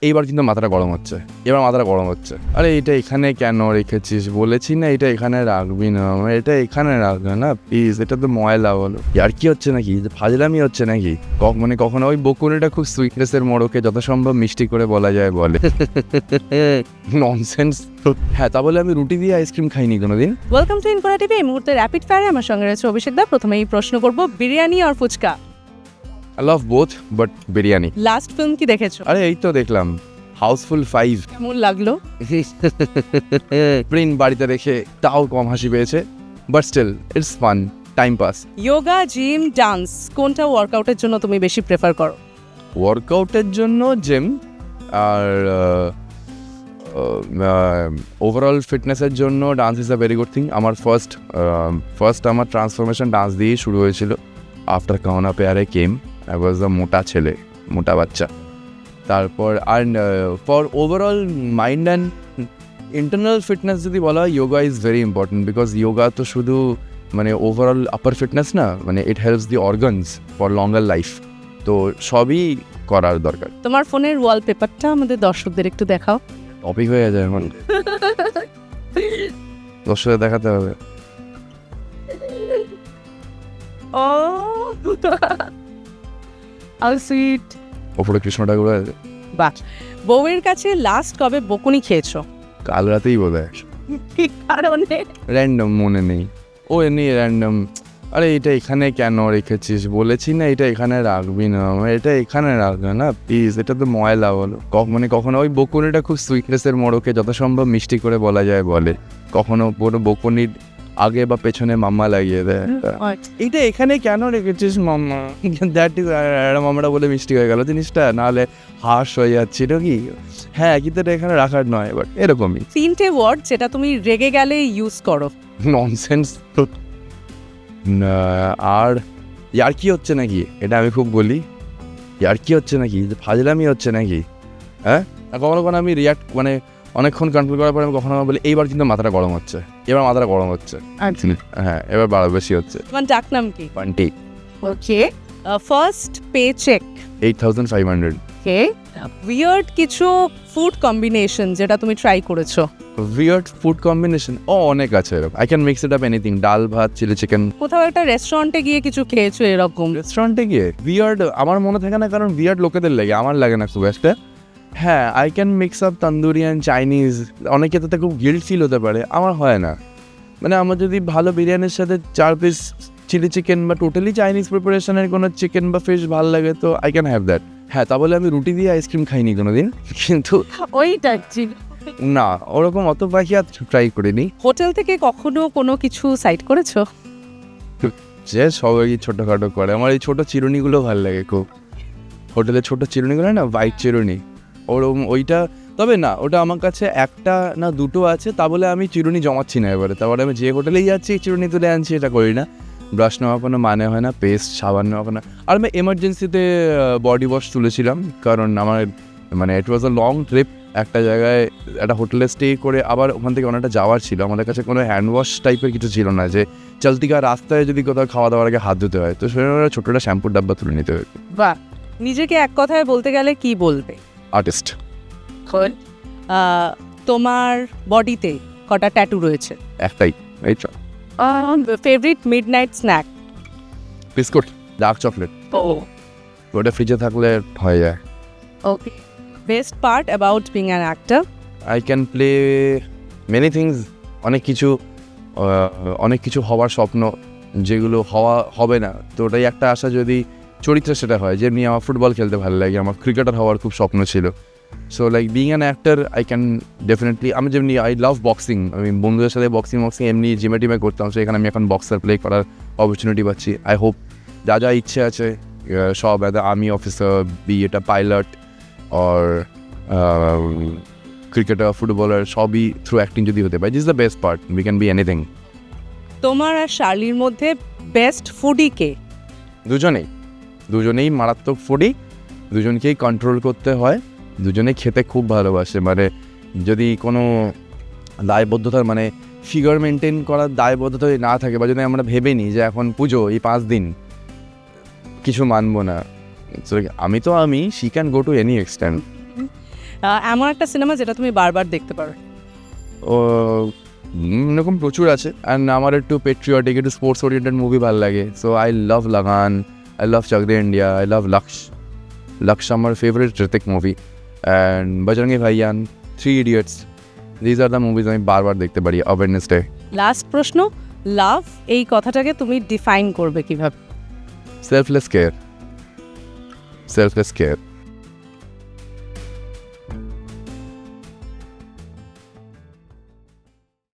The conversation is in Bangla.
এইবার কিন্তু মাথাটা গরম হচ্ছে। এবার মাথাটা গরম হচ্ছে। আরে এটা এখানে কেন রেখেছিস? বলেছি না এটা এখানে রাখবি না। এটা এখানে রাখবে না প্লিজ এটা তো ময়লা বলো। আর কি হচ্ছে নাকি? যে ফাজলামি হচ্ছে নাকি? ক- মানে কখনো ওই বকুনিটা খুব সুইটনেসের মোড়কে যত সম্ভব মিষ্টি করে বলা যায় বলে। ননসেন্স হ্যাঁ তা বলে আমি রুটি দিয়ে আইসক্রিম খাইনি কোনোদিন। ওয়েলকাম টু ইনকোনা টিভি এই মুহূর্তে র্যাপিড ফায়ারে আমার সঙ্গে রয়েছে অভিষেক দা। প্রথমেই প্রশ্ন করব বিরিয়ানি আর phuchka. I love both but biryani last film কি দেখেছ? আরে এই তো দেখলাম। হাউসফুল ফাইভ কেমন লাগল? প্রিন্ট বাড়িতে রেখে তাও কম হাসি পেয়েছে but still it's fun time pass yoga gym dance কোনটা ওয়ার্কআউটের জন্য তুমি বেশি প্রেফার করো? ওয়ার্কআউটের জন্য জিম আর ওভারঅল ফিটনেসের জন্য dance is a very good thing আমার ফার্স্ট ফার্স্ট আমার ট্রান্সফরমেশন ডান্স দিয়েই শুরু হয়েছিল আফটার কাউনা পেয়ারে কেম আ মোটা ছেলে মোটা বাচ্চা। তারপর and for overall mind and internal fitness যদি বলা হয় yoga is very important because yoga তো শুধু মানে ওভারঅল আপার ফিটনেস না মানে it helps the organs for longer life তো সবই করার দরকার। তোমার ফোনের ওয়ালপেপারটা আমাদের দর্শকদের একটু দেখাও। টপিক হয়ে যায় এখন। দর্শকে দেখাতে হবে। ও! আর সুইট ওপরে কৃষ্ণ ঠাকুর আছে। বাহ। বউয়ের কাছে লাস্ট কবে বকুনি খেয়েছো? কাল রাতেই বোধ হয় কি কারণে? র্যান্ডম মনে নেই। ও এমনি র্যান্ডম আরে এটা এখানে কেন রেখেছিস? বলেছি না এটা এখানে রাখবি না। এটা এখানে রাখবে না প্লিজ এটা তো ময়লা বলো। মানে কখনো ওই বকুনিটা খুব সুইটনেসের মোড়কে যত সম্ভব মিষ্টি করে বলা যায় বলে। কখনো পুরো বকুনির আগে বা পেছনে মাম্মা লাগিয়ে দেয়। এটা এখানে কেন রেখেছিস মাম্মা? দ্যাট ইজ মামাটা বলে মিষ্টি হয়ে গেল জিনিসটা নাহলে হাস হয়ে যাচ্ছিল কি? হ্যাঁ কিন্তু এটা এখানে রাখার নয় বাট এরকমই। তিনটে ওয়ার্ড যেটা তুমি রেগে গেলে ইউজ করো। ননসেন্স আর ইয়ার কি হচ্ছে নাকি? এটা আমি খুব বলি। ইয়ার কি হচ্ছে নাকি? ফাজলামি হচ্ছে নাকি? হ্যাঁ? কখনো কখনো আমি রিয়াক্ট মানে অনেকক্ষণ কন্ট্রোল করার পরে আমি কখনো বলি এইবার কিন্তু মাথাটা গরম হচ্ছে। এবার মাথাটা গরম হচ্ছে। হ্যাঁ এবার বাড়া বেশি হচ্ছে। তোমার ডাকনাম কি? Twenty okay first pay check eight thousand five hundred okay weird কিছু ফুড কম্বিনেশন যেটা তুমি ট্রাই করেছ? উইয়ার্ড ফুড কম্বিনেশন ও অনেক আছে এরকম। I can mix it up anything dal bhat chilli chicken কোথাও একটা রেস্টুরেন্টে গিয়ে কিছু খেয়েছো এরকম? রেস্টুরেন্টে গিয়ে? বিয়ার্ড আমার মনে থাকে না কারণ বিয়ার্ড লোকেদের লাগে। আমার লাগে না খুব একটা। হ্যাঁ আই ক্যান মিক্স আপ তান্দুরিয়ান চাইনিজ অনেকে তাতে খুব গিল্ড ফিল হতে পারে আমার হয় না। মানে আমার যদি ভালো বিরিয়ানির সাথে চার পিস চিলি চিকেন বা টোটালি চাইনিজ প্রিপারেশনের কোনো চিকেন বা ফিশ ভালো লাগে তো আই ক্যান হ্যাভ দ্যাট হ্যাঁ তা বলে আমি রুটি দিয়ে আইসক্রিম খাইনি কোনোদিন কিন্তু ওইটা না ওরকম অত পাখি আর ট্রাই করিনি। হোটেল থেকে কখনো কোনো কিছু সাইড করেছ? যে সবাই ছোটোখাটো করে আমার এই ছোটো চিরুনিগুলো ভালো লাগে খুব। হোটেলে ছোটো চিরুনিগুলো না হোয়াইট চিরুনি। ওরকম ওইটা, তবে না, ওটা আমার কাছে একটা না দুটো আছে, তা বলে আমি চিরুনি জমাচ্ছি না এবারে। তারপরে আমি যে হোটেলেই যাচ্ছি, চিরুনি তুলে আনছি, এটা করি না। ব্রাশ নেওয়া কোনো মানে হয় না, পেস্ট, সাবান নেওয়া কোনো। আর আমি এমার্জেন্সিতে বডি ওয়াশ তুলেছিলাম, কারণ আমার মানে ইট ওয়াজ আ লং ট্রিপ একটা জায়গায় একটা হোটেলে স্টে করে আবার ওখান থেকে অনেকটা যাওয়ার ছিল। আমাদের কাছে কোনো হ্যান্ড ওয়াশ টাইপের কিছু ছিল না, যে চলতিকা রাস্তায় যদি কোথাও খাওয়া দাওয়ার আগে হাত ধুতে হয়। তো সেখানে ছোটোটা শ্যাম্পুর ডাব্বা তুলে নিতে হয়। বা নিজেকে এক কথায় বলতে গেলে কি বলবে? আর্টিস্ট তোমার বডিতে কটা ট্যাটু রয়েছে? একটাই এই favourite midnight snack biscuit dark chocolate ওটা ফ্রিজে থাকলে হয়ে যায়। Okay best part about being an actor I can play many things অনেক কিছু অনেক কিছু হওয়ার স্বপ্ন যেগুলো হওয়া হবে না। তো ওটাই একটা আশা যদি চরিত্র সেটা হয় যেমনি আমার ফুটবল খেলতে ভালো লাগে আমার ক্রিকেটার হওয়ার খুব স্বপ্ন ছিল। So like being an actor I can definitely আমি যেমনি আই লাভ বক্সিং আমি বন্ধুদের সাথে বক্সিং বক্সিং এমনি জিমে টিমে করতাম সো সেখানে আমি এখন বক্সার প্লে করার অপরচুনিটি পাচ্ছি। আই হোপ যা যা ইচ্ছে আছে সব এত আর্মি অফিসার বি এটা পাইলট অর ক্রিকেটার ফুটবলার সবই থ্রু অ্যাক্টিং যদি হতে পারে this the best part we can be anything তোমার আর শার্লির মধ্যে বেস্ট ফুডি কে? দুজনেই। দুজনেই মারাত্মক ফুডি দুজনকেই কন্ট্রোল করতে হয় দুজনেই খেতে খুব ভালোবাসে। মানে যদি কোনো দায়বদ্ধতার মানে ফিগার মেনটেন করার দায়বদ্ধতা যদি না থাকে বা যদি আমরা ভেবে নিই যে এখন পুজো এই পাঁচ দিন কিছু মানবো না। আমি তো আমি she can go to any extent এমন একটা সিনেমা যেটা তুমি বারবার দেখতে পারো। ও এরকম প্রচুর আছে। অ্যান্ড আমার একটু পেট্রিয়টিক একটু স্পোর্টস ওরিয়েন্টেড মুভি ভালো লাগে। So I love Lagaan I love Chak De India I love Lakshya Lakshya আমার favourite Hrithik movie and Bajrangi Bhaijaan three idiots these are the movies আমি বারবার দেখতে পারি অ্যাওয়ারনেস ডে লাস্ট প্রশ্ন লাভ এই কথাটাকে তুমি ডিফাইন করবে কীভাবে সেলফলেস কেয়ার সেলফলেস কেয়ার